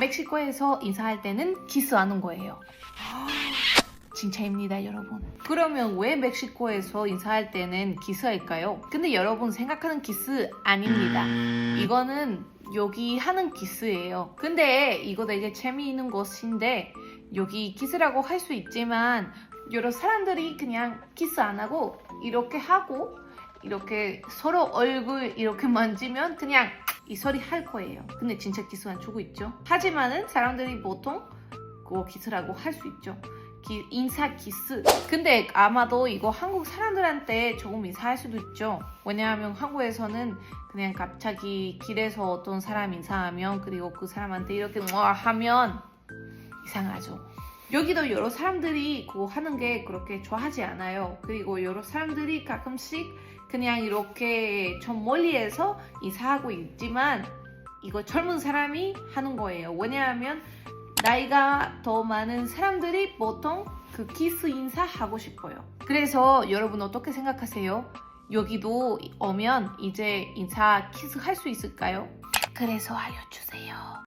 멕시코에서 인사할 때는 키스하는 거예요. 진짜입니다, 여러분. 그러면 왜 멕시코에서 인사할 때는 키스할까요? 근데 여러분 생각하는 키스 아닙니다. 이거는 여기 하는 키스예요. 근데 이거 되게 재미있는 것인데 여기 키스라고 할 수 있지만 여러 사람들이 그냥 키스 안 하고 이렇게 하고 이렇게 서로 얼굴 이렇게 만지면 그냥 이 소리 할 거예요. 근데 진짜 안 주고 있죠. 하지만은 사람들이 보통 그거 키스라고 할 수 있죠. 기- 인사 키스. 근데 아마도 이거 한국 사람들한테 조금 이상할 수도 있죠. 왜냐하면 한국에서는 그냥 갑자기 길에서 어떤 사람 인사하면 그리고 그 사람한테 이렇게 뭐 하면 이상하죠. 여기도 여러 사람들이 그거 하는 게 그렇게 좋아하지 않아요. 그리고 여러 사람들이 가끔씩 그냥 이렇게 좀 멀리에서 인사하고 있지만 이거 젊은 사람이 하는 거예요. 왜냐하면 나이가 더 많은 사람들이 보통 그 키스 인사 하고 싶어요. 그래서 여러분 어떻게 생각하세요? 여기도 오면 이제 인사 키스 할 수 있을까요? 그래서 알려주세요.